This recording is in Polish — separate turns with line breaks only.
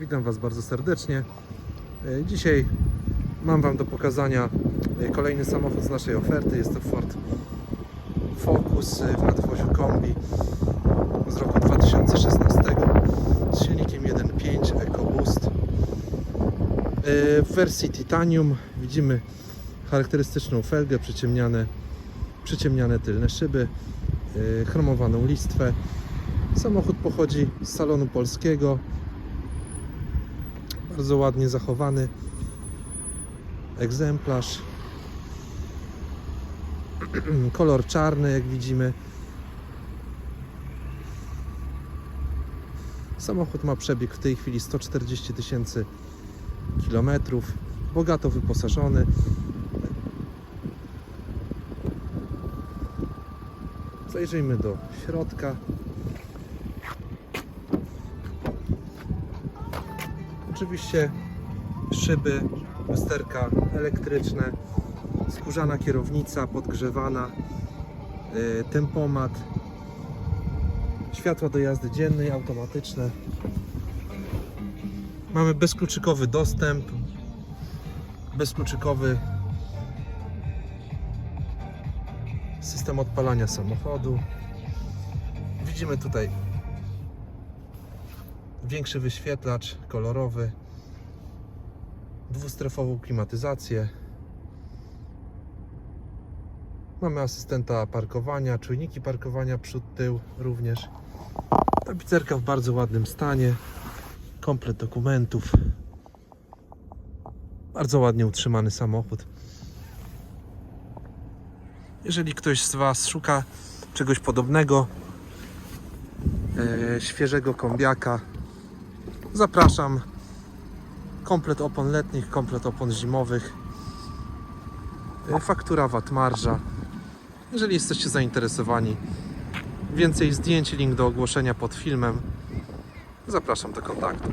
Witam Was bardzo serdecznie. E, Dzisiaj mam Wam do pokazania e, kolejny samochód z naszej oferty. Jest to Ford Focus e, w nadwoziu kombi z roku 2016 z silnikiem 1.5 EcoBoost. W wersji Titanium widzimy charakterystyczną felgę, przyciemniane, przyciemniane tylne szyby, chromowaną listwę. Samochód pochodzi z salonu polskiego. Bardzo ładnie zachowany egzemplarz. Kolor czarny, jak widzimy. Samochód ma przebieg w tej chwili 140 tysięcy kilometrów. Bogato wyposażony. Zajrzyjmy do środka. Oczywiście szyby, lusterka elektryczne, skórzana kierownica podgrzewana, yy, tempomat, światła do jazdy dziennej automatyczne. Mamy bezkluczykowy dostęp, bezkluczykowy system odpalania samochodu. Widzimy tutaj większy wyświetlacz kolorowy, dwustrefową klimatyzację. Mamy asystenta parkowania, czujniki parkowania przód, tył również. Tapicerka w bardzo ładnym stanie, komplet dokumentów. Bardzo ładnie utrzymany samochód. Jeżeli ktoś z Was szuka czegoś podobnego, e, świeżego kombiaka, Zapraszam. Komplet opon letnich, komplet opon zimowych. Y, Faktura VAT marża. Jeżeli jesteście zainteresowani, więcej zdjęć, link do ogłoszenia pod filmem. Zapraszam do kontaktu.